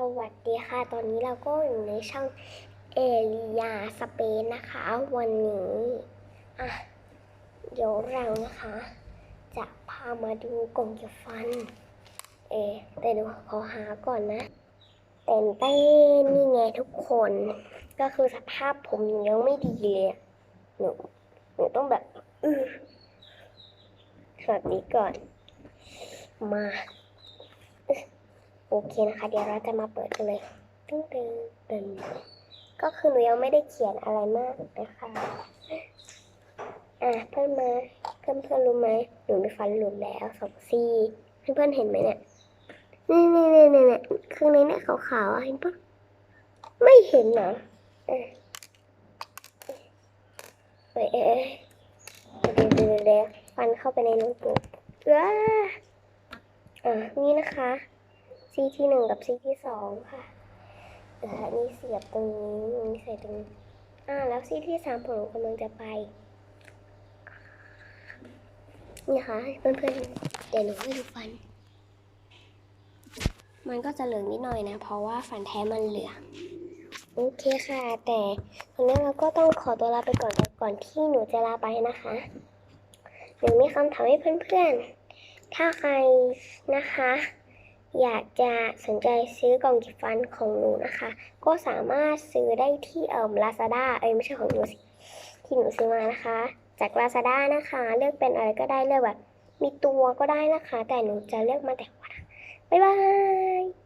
สวัสดีค่ะ ตอนนี้เราก็อยู่ในช่องเอลียาสเปนนะคะ วันนี้อะเดี๋ยวเรานะคะ จะพามาดูกล่องเก็บฟัน เอแต่เดูขอหาก่อนนะเต้นเต้นนี่ไงทุกคน ก็คือสภาพผมยังไม่ดีเลยหนูหนูต้องแบบ อือสวัสดีก่อน มา โอเคนะคะ เดี๋ยวเราจะมาเปิดกันเลยตึ้งตึ้งตึ้งก็คือหนูยังไม่ได้เขียนอะไรมากนะคะอะเพื่อนมาเพื่อนเพื่อนรู้ไหมหนูมีฟันหลุดแล้วสองซี่เพื่อนเพื่อนเห็นไหมเนี่ยนี่นี่นี่นี่นี่ข้างในเนี่ยขาวๆอะเห็นปะไม่เห็นเหรอเออเออเอยเดี๋ยวเดี๋ยวเดี๋ยวฟันเข้าไปในน้ตบุ๊กว้าอะนี่นะคะ ซีที่หนึ่งกับซีที่สองค่ะเดี๋ยวนี่เสียบตรงนี้นี่ใส่ตรงอ่าแล้วซีที่สามผมกำลังจะไป นี่ค่ะเพื่อนๆเดี๋ยวหนูให้ดูฟัน มันก็จะเหลืองนิดหน่อยนะ เพราะว่าฟันแท้มันเหลืองโอเคค่ะ แต่ตอนนี้เราก็ต้องขอตัวลาไปก่อนก่อนที่หนูจะลาไปนะคะหนูมีคำถามให้เพื่อนๆ ถ้าใครนะคะ อยากจะสนใจซื้อกล่องกิฟฟันของหนูนะคะ ก็สามารถซื้อได้ที่เอ่อลาซาด้าเอ้ยไม่ใช่ของหนูสิที่หนูซื้อมานะคะ จากลาซาด้านะคะ เลือกเป็นอะไรก็ได้เลือกแบบ มีตัวก็ได้นะคะ แต่หนูจะเลือกมาแต่หัวนะบ๊ายบาย